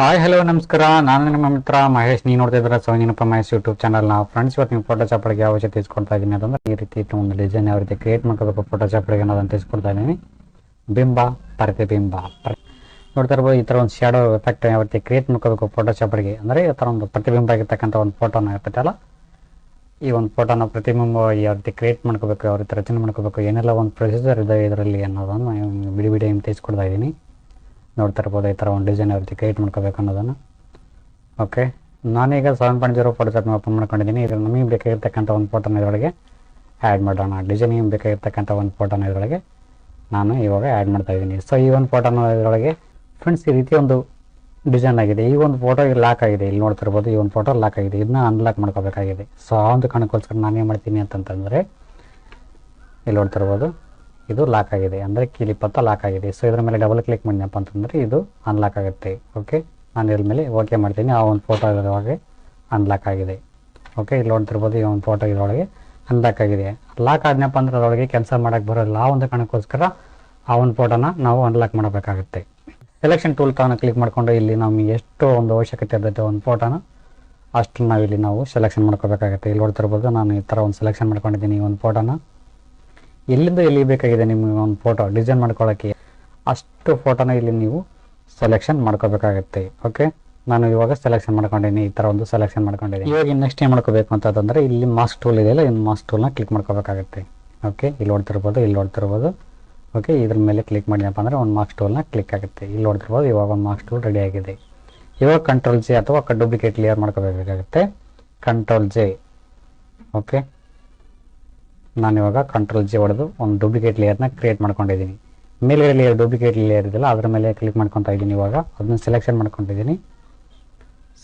Hi hello ನಮಸ್ಕಾರ. ನಾನು ನಿಮ್ಮ ಮಿತ್ರ ಮಹೇಶ್. ನೀವು ನೋಡ್ತಾ ಇದ್ದೀರಾ ಸೋನಿನಪ್ಪ ಮಹೇಶ್ ಯೂಟ್ಯೂಬ್ ಚಾನಲ್ ನಾವು ಫ್ರೆಂಡ್ಸ್ ಇವತ್ತು ನೀವು ಫೋಟೋ ಚಾಪಡಿಗೆ ಯಾವ ವಿಷಯ ತಿಳಿಸ್ಕೊಡ್ತಾ ಇದ್ದೀನಿ ಅಂತಂದ್ರೆ, ಈ ರೀತಿ ಒಂದು ಡಿಸೈನ್ ಯಾವ ರೀತಿ ಕ್ರಿಯೇಟ್ ಮಾಡ್ಕೋಬೇಕು ಫೋಟೋ ಚಾಪಡಿಗೆ ಅನ್ನೋದನ್ನು ತಿಳಿಸ್ಕೊಡ್ತಾ ಇದ್ದೀನಿ. ಬಿಂಬ ಪ್ರತಿಬಿಂಬ ಪ್ರ- ನೋಡ್ತಾ ಇರ್ಬೋದು, ಈ ಥರ ಒಂದು ಶ್ಯಾಡೋ ಎಫೆಕ್ಟ್ ಯಾವ ರೀತಿ ಕ್ರಿಯೇಟ್ ಮಾಡ್ಕೋಬೇಕು ಫೋಟೋ ಚಾಪಡಿಗೆ ಅಂದರೆ, ಈ ಥರ ಒಂದು ಪ್ರತಿಬಿಂಬ ಆಗಿರ್ತಕ್ಕಂಥ ಒಂದು ಫೋಟೋನ ಇರ್ತೈತಲ್ಲ ಈ ಒಂದು ಫೋಟೋನ ಪ್ರತಿಬಿಂಬ ಯಾವ ರೀತಿ ಕ್ರಿಯೇಟ್ ಮಾಡ್ಕೋಬೇಕು, ಯಾವ ರೀತಿ ರಚನೆ ಮಾಡ್ಕೋಬೇಕು, ಏನೆಲ್ಲ ಒಂದು ಪ್ರೊಸೀಜರ್ ಇದೆ ಇದರಲ್ಲಿ ಅನ್ನೋದನ್ನು ಬಿಡಿ ಬಿಡಿ ತಿಳಿಸ್ಕೊಡ್ತಾ ಇದ್ದೀನಿ. ನೋಡ್ತಾ ಇರ್ಬೋದು ಈ ಥರ ಒಂದು ಡಿಸೈನ್ ಯಾವ ರೀತಿ ಕ್ರಿಯೇಟ್ ಮಾಡ್ಕೋಬೇಕು ಅನ್ನೋದನ್ನು. ಓಕೆ ನಾನೀಗ seven point zero photo set open ಮಾಡ್ಕೊಂಡಿದ್ದೀನಿ ಇದರಲ್ಲಿ ನಮಗೆ ಬೇಕಾಗಿರ್ತಕ್ಕಂಥ ಒಂದು ಫೋಟೋನ ಇದರೊಳಗೆ ಆ್ಯಡ್ ಮಾಡೋಣ. ಡಿಸೈನಿಗೆ ಬೇಕಾಗಿರ್ತಕ್ಕಂಥ ಒಂದು ಫೋಟೋನ ಇದರೊಳಗೆ ನಾನು ಇವಾಗ ಆ್ಯಡ್ ಮಾಡ್ತಾ ಇದ್ದೀನಿ. ಸೊ ಈ ಒಂದು ಫೋಟೋನ ಇದರೊಳಗೆ ಫ್ರೆಂಡ್ಸ್ ಈ ರೀತಿ ಒಂದು ಡಿಸೈನ್ ಆಗಿದೆ. ಈ ಒಂದು ಫೋಟೋ ಲಾಕ್ ಆಗಿದೆ. ಇಲ್ಲಿ ನೋಡ್ತಿರ್ಬೋದು ಈ ಒಂದು ಫೋಟೋ ಲಾಕ್ ಆಗಿದೆ. ಇದನ್ನ ಅನ್ಲಾಕ್ ಮಾಡ್ಕೋಬೇಕಾಗಿದೆ. ಸೊ ಆ ಒಂದು ಕಾರಣಕ್ಕೋಸ್ಕರ ನಾನೇನು ಮಾಡ್ತೀನಿ ಅಂತಂತಂದರೆ, ಇಲ್ಲಿ ನೋಡ್ತಿರ್ಬೋದು ಇದು ಲಾಕ್ ಆಗಿದೆ. ಅಂದರೆ ಕೀಲಿ ಪತ್ತ ಲಾಕ್ ಆಗಿದೆ. ಸೊ ಇದ್ರ ಮೇಲೆ ಡಬಲ್ ಕ್ಲಿಕ್ ಮಾಡಿದಪ್ಪ ಅಂತಂದರೆ ಇದು ಅನ್ಲಾಕ್ ಆಗುತ್ತೆ. ಓಕೆ ನಾನು ಇದ್ರ ಮೇಲೆ ಓಕೆ ಮಾಡ್ತೀನಿ. ಆ ಒಂದು ಫೋಟೋ ಇದರೊಳಗೆ ಅನ್ಲಾಕ್ ಆಗಿದೆ. ಓಕೆ ಇಲ್ಲಿ ನೋಡ್ತಿರ್ಬೋದು ಈ ಒಂದು ಫೋಟೋ ಇದರೊಳಗೆ ಅನ್ಲಾಕ್ ಆಗಿದೆ. ಲಾಕ್ ಆದ್ನಪ್ಪ ಅಂದ್ರೆ ಅದರೊಳಗೆ ಕೆಲಸ ಮಾಡೋಕ್ಕೆ ಬರೋಲ್ಲ ಆ ಒಂದು ಕಾರಣಕ್ಕೋಸ್ಕರ ಆ ಒಂದು ಫೋಟೋನ ನಾವು ಅನ್ಲಾಕ್ ಮಾಡಬೇಕಾಗುತ್ತೆ. ಸೆಲೆಕ್ಷನ್ ಟೂಲ್ ತಾನ ಕ್ಲಿಕ್ ಮಾಡಿಕೊಂಡು ಇಲ್ಲಿ ನಮಗೆ ಎಷ್ಟು ಒಂದು ಅವಶ್ಯಕತೆ ಇರ್ತೈತೆ ಒಂದು ಫೋಟೋನ ಅಷ್ಟು ನಾವು ಇಲ್ಲಿ ನಾವು ಸೆಲೆಕ್ಷನ್ ಮಾಡ್ಕೋಬೇಕಾಗುತ್ತೆ. ಇಲ್ಲಿ ನೋಡ್ತಿರ್ಬೋದು ನಾನು ಈ ಥರ ಒಂದು ಸೆಲೆಕ್ಷನ್ ಮಾಡ್ಕೊಂಡಿದ್ದೀನಿ ಈ ಒಂದು ಫೋಟೋನ ಎಲ್ಲಿಂದ ಎಲ್ಲಿ ಬೇಕಾಗಿದೆ ನಿಮಗೆ ಒಂದು ಫೋಟೋ ಡಿಸೈನ್ ಮಾಡ್ಕೊಳ್ಳೋಕ್ಕೆ ಅಷ್ಟು ಫೋಟೋನ ಇಲ್ಲಿ ನೀವು ಸೆಲೆಕ್ಷನ್ ಮಾಡ್ಕೋಬೇಕಾಗುತ್ತೆ ಓಕೆ ನಾನು ಇವಾಗ ಸೆಲೆಕ್ಷನ್ ಮಾಡ್ಕೊಂಡಿನಿ, ಈ ಥರ ಒಂದು ಸೆಲೆಕ್ಷನ್ ಮಾಡ್ಕೊಂಡಿದ್ದೀನಿ ಇವಾಗ ನೆಕ್ಸ್ಟ್ ಏನು ಮಾಡ್ಕೋಬೇಕು ಅಂತಂದರೆ ಇಲ್ಲಿ ಮಾಸ್ಕ್ ಟೂಲ್ ಇದೆಯಲ್ಲ ಇನ್ನು ಮಾಸ್ಕ್ ಟೂಲ್ನ ಕ್ಲಿಕ್ ಮಾಡ್ಕೋಬೇಕಾಗುತ್ತೆ ಓಕೆ ಇಲ್ಲಿ ನೋಡ್ತಿರ್ಬೋದು ಇಲ್ಲಿ ನೋಡ್ತಿರ್ಬೋದು ಓಕೆ ಇದ್ರ ಮೇಲೆ ಕ್ಲಿಕ್ ಮಾಡಿದಪ್ಪ ಅಂದರೆ ಒಂದು ಮಾರ್ಕ್ಸ್ ಟೂಲ್ನ ಕ್ಲಿಕ್ ಆಗುತ್ತೆ. ಇಲ್ಲಿ ನೋಡ್ತಿರ್ಬೋದು ಇವಾಗ ಒಂದು ಮಾರ್ಕ್ಸ್ ಟೂಲ್ ರೆಡಿ ಆಗಿದೆ. ಇವಾಗ ಕಂಟ್ರೋಲ್ ಜೆ ಅಥವಾ ಡೂಪ್ಲಿಕೇಟ್ ಕ್ಲಿಯರ್ ಮಾಡ್ಕೋಬೇಕಾಗುತ್ತೆ. ಕಂಟ್ರೋಲ್ ಜೆ ಓಕೆ ನಾನು ಇವಾಗ ಕಂಟ್ರೋಲ್ ಜಿ ಹೊಡೆದು ಒಂದು ಡೂಪ್ಲಿಕೇಟ್ ಲೇಯರ್ನ ಕ್ರಿಯೇಟ್ ಮಾಡ್ಕೊಂಡಿದ್ದೀನಿ. ಮೇಲ್ಗಡೆ ಲೇಯರ್ ಡೂಪ್ಲಿಕೇಟ್ ಲೇಯರ್ ಇದೆಯಲ್ಲ, ಅದರ ಮೇಲೆ ಕ್ಲಿಕ್ ಮಾಡ್ಕೊತಾ ಇದ್ದೀನಿ ಇವಾಗ. ಅದನ್ನ ಸೆಲೆಕ್ಷನ್ ಮಾಡ್ಕೊಂಡಿದ್ದೀನಿ.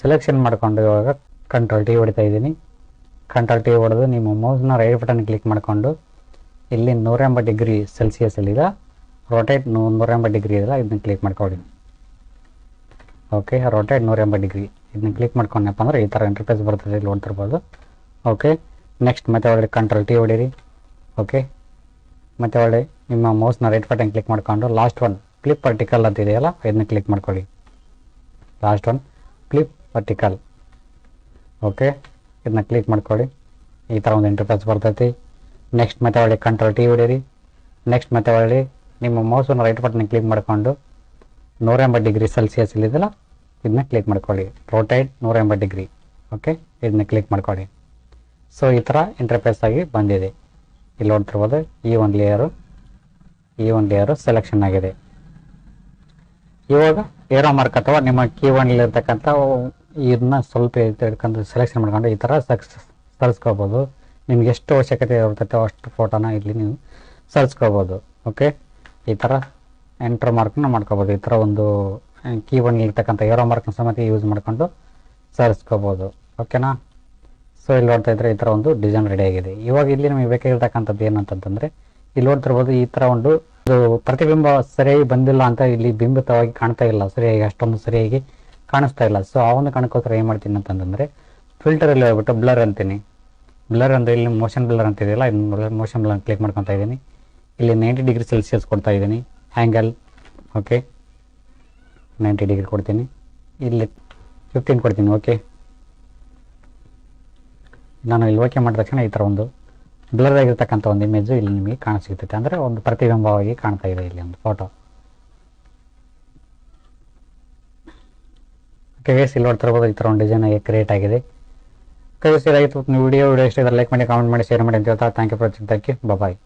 ಸೆಲೆಕ್ಷನ್ ಮಾಡ್ಕೊಂಡು ಇವಾಗ ಕಂಟ್ರೋಲ್ ಟಿ ಹೊಡಿತಾ ಇದ್ದೀನಿ. ಕಂಟ್ರೋಲ್ ಟಿ ಹೊಡೆದು ನಿಮ್ಮ ಮೌಸ್ನ ರೈಟ್ ಬಟನ್ ಕ್ಲಿಕ್ ಮಾಡಿಕೊಂಡು, ಇಲ್ಲಿ ನೂರ ಎಂಬತ್ತು ಡಿಗ್ರಿ ಸೆಲ್ಸಿಯಸಲ್ಲಿದೆ ರೊಟೇಟ್ ನೂರ ಎಂಬತ್ತು ಡಿಗ್ರಿ ಇದೆಲ್ಲ ಇದನ್ನ ಕ್ಲಿಕ್ ಮಾಡ್ಕೊಳ್ಳಿ. ಓಕೆ ರೊಟೇಟ್ ನೂರ ಎಂಬತ್ತು ಡಿಗ್ರಿ. ಇದನ್ನ ಕ್ಲಿಕ್ ಮಾಡ್ಕೊಂಡಪ್ಪ ಅಂದರೆ ಈ ಥರ ಎಂಟರ್ಪ್ರೈಸ್ ಬರ್ತದೆ, ಇಲ್ಲಿ ನೋಡ್ತಿರ್ಬೋದು. ಓಕೆ ನೆಕ್ಸ್ಟ್ ಮತ್ತೆ ಒಳ್ಳೆ ಕಂಟ್ರೋಲ್ ಟಿ ಹೊಡೀರಿ. ಓಕೆ ಮತ್ತೆ ಒಳ್ಳೆ ನಿಮ್ಮ ಮೌಸ್ನ ರೈಟ್ ಬಟನ್ ಕ್ಲಿಕ್ ಮಾಡ್ಕೊಂಡು ಲಾಸ್ಟ್ ಒನ್ ಕ್ಲಿಪ್ ವರ್ಟಿಕಲ್ ಅಂತ ಇದೆಯಲ್ಲ, ಇದನ್ನ ಕ್ಲಿಕ್ ಮಾಡ್ಕೊಳ್ಳಿ. Last one clip vertical okay ಇದನ್ನ ಕ್ಲಿಕ್ ಮಾಡ್ಕೊಳ್ಳಿ. ಈ ಥರ ಒಂದು ಇಂಟರ್ಫೇಸ್ ಬರ್ತೈತಿ. ನೆಕ್ಸ್ಟ್ ಮತ್ತೆ ಒಳ್ಳೆ ಕಂಟ್ರೋಲ್ ಟಿ ಹೊಡೀರಿ. ನೆಕ್ಸ್ಟ್ ಮತ್ತೆ ಒಳ್ಳೆ ನಿಮ್ಮ ಮೌಸನ್ನು ರೈಟ್ ಬಟನ್ ಕ್ಲಿಕ್ ಮಾಡ್ಕೊಂಡು ನೂರ ಎಂಬತ್ತು ಡಿಗ್ರಿ ಸೆಲ್ಸಿಯಸ್ ಇಲ್ಲಿದೆಯಲ್ಲ ಇದನ್ನ ಕ್ಲಿಕ್ ಮಾಡ್ಕೊಳ್ಳಿ. ರೋಟೈಡ್ ನೂರ ಎಂಬತ್ತು ಡಿಗ್ರಿ. ಓಕೆ ಇದನ್ನ ಕ್ಲಿಕ್ ಮಾಡ್ಕೊಳ್ಳಿ. ಸೊ ಈ ಥರ ಇಂಟರ್ಫೇಸ್ ಆಗಿ ಬಂದಿದೆ. ಇಲ್ಲಿ ನೋಡ್ತಿರ್ಬೋದು ಈ ಒಂದು ಲೇಯರು ಈ ಒಂದು ಲೇಯರು ಸೆಲೆಕ್ಷನ್ ಆಗಿದೆ. ಇವಾಗ ಏರೋ ಮಾರ್ಕ್ ಅಥವಾ ನಿಮ್ಮ ಕೀ ಇರ್ತಕ್ಕಂಥ ಇದನ್ನ ಸ್ವಲ್ಪ ಇಟ್ಕೊಂಡು ಸೆಲೆಕ್ಷನ್ ಮಾಡ್ಕೊಂಡು ಈ ಥರ ಸಕ್ಸ್ ಸರಿಸ್ಕೋಬೋದು ನಿಮ್ಗೆ ಎಷ್ಟು ಅವಶ್ಯಕತೆ ಇರ್ತೈತೆ ಅಷ್ಟು ಫೋಟೋನ ಇಲ್ಲಿ ನೀವು ಸರಿಸ್ಕೋಬೋದು ಓಕೆ ಈ ಥರ ಎಂಟ್ರ್ ಮಾರ್ಕ್ನ ಮಾಡ್ಕೋಬೋದು. ಈ ಥರ ಒಂದು ಕೀ ಇರ್ತಕ್ಕಂಥ ಏರೋ ಮಾರ್ಕ್ನ ಸಮೇತ ಯೂಸ್ ಮಾಡ್ಕೊಂಡು ಸರಿಸ್ಕೋಬೋದು ಓಕೆನಾ ಸೊ ಇಲ್ಲಿ ನೋಡ್ತಾ ಇದ್ರೆ ಈ ಥರ ಒಂದು ಡಿಸೈನ್ ರೆಡಿ ಆಗಿದೆ. ಇವಾಗ ಇಲ್ಲಿ ನಮಗೆ ಬೇಕಾಗಿರ್ತಕ್ಕಂಥದ್ದು ಏನಂತಂದ್ರೆ ಇಲ್ಲಿ ನೋಡ್ತಿರ್ಬೋದು ಈ ಥರ ಒಂದು ಪ್ರತಿಬಿಂಬ ಸರಿಯಾಗಿ ಬಂದಿಲ್ಲ ಅಂತ ಇಲ್ಲಿ ಬಿಂಬಿತವಾಗಿ ಕಾಣ್ತಾ ಇಲ್ಲ. ಸರಿಯಾಗಿ ಅಷ್ಟೊಂದು ಸರಿಯಾಗಿ ಕಾಣಿಸ್ತಾ ಇಲ್ಲ. ಸೊ ಆ ಒಂದು ಕಾರಣಕ್ಕೋಸ್ಕರ ಏನು ಮಾಡ್ತೀನಿ ಅಂತಂದ್ರೆ ಫಿಲ್ಟರಲ್ಲಿ ಹೋಗ್ಬಿಟ್ಟು ಬ್ಲರ್ ಅಂತೀನಿ. ಬ್ಲರ್ ಅಂದರೆ ಇಲ್ಲಿ ಮೋಷನ್ ಬ್ಲರ್ ಅಂತ ಇದೆಯಲ್ಲ ಮೋಷನ್ ಬ್ಲರ್ ಕ್ಲಿಕ್ ಮಾಡ್ಕೊತಾ ಇದ್ದೀನಿ. ಇಲ್ಲಿ ನೈಂಟಿ ಡಿಗ್ರಿ ಸೆಲ್ಸಿಯಸ್ ಕೊಡ್ತಾ ಇದ್ದೀನಿ. ಆ್ಯಂಗಲ್ ಓಕೆ ನೈಂಟಿ ಡಿಗ್ರಿ ಕೊಡ್ತೀನಿ. ಇಲ್ಲಿ ಫಿಫ್ಟೀನ್ ಕೊಡ್ತೀನಿ ಓಕೆ ನಾನು ಇಲ್ಲಿ ಓಕೆ ಮಾಡಿದ ತಕ್ಷಣ ಈ ಥರ ಒಂದು ಬ್ಲರ್ ಆಗಿರ್ತಕ್ಕಂಥ ಒಂದು ಇಮೇಜು ಇಲ್ಲಿ ನಿಮಗೆ ಕಾಣಿಸ್ತಿರ್ತೈತೆ ಅಂದರೆ ಒಂದು ಪ್ರತಿಬಿಂಬವಾಗಿ ಕಾಣ್ತಾ ಇದೆ ಇಲ್ಲಿ ಒಂದು ಫೋಟೋ ಓಕೆ ವೇಸ್ ಇಲ್ಲಿ ನೋಡ್ತಿರ್ಬೋದು ಈ ಥರ ಒಂದು ಡಿಸೈನ್ ಆಗಿ ಕ್ರಿಯೇಟ್ ಆಗಿದೆ. ಕೈಸ್ ಇದಾಗಿತ್ತು. ನೀವು ವಿಡಿಯೋ ವಿಡಿಯೋ ಇಷ್ಟ ಲೈಕ್ ಮಾಡಿ ಕಾಮೆಂಟ್ ಮಾಡಿ ಶೇರ್ ಮಾಡಿ ಅಂತ ಹೇಳ್ತಾ thank you for thank you bye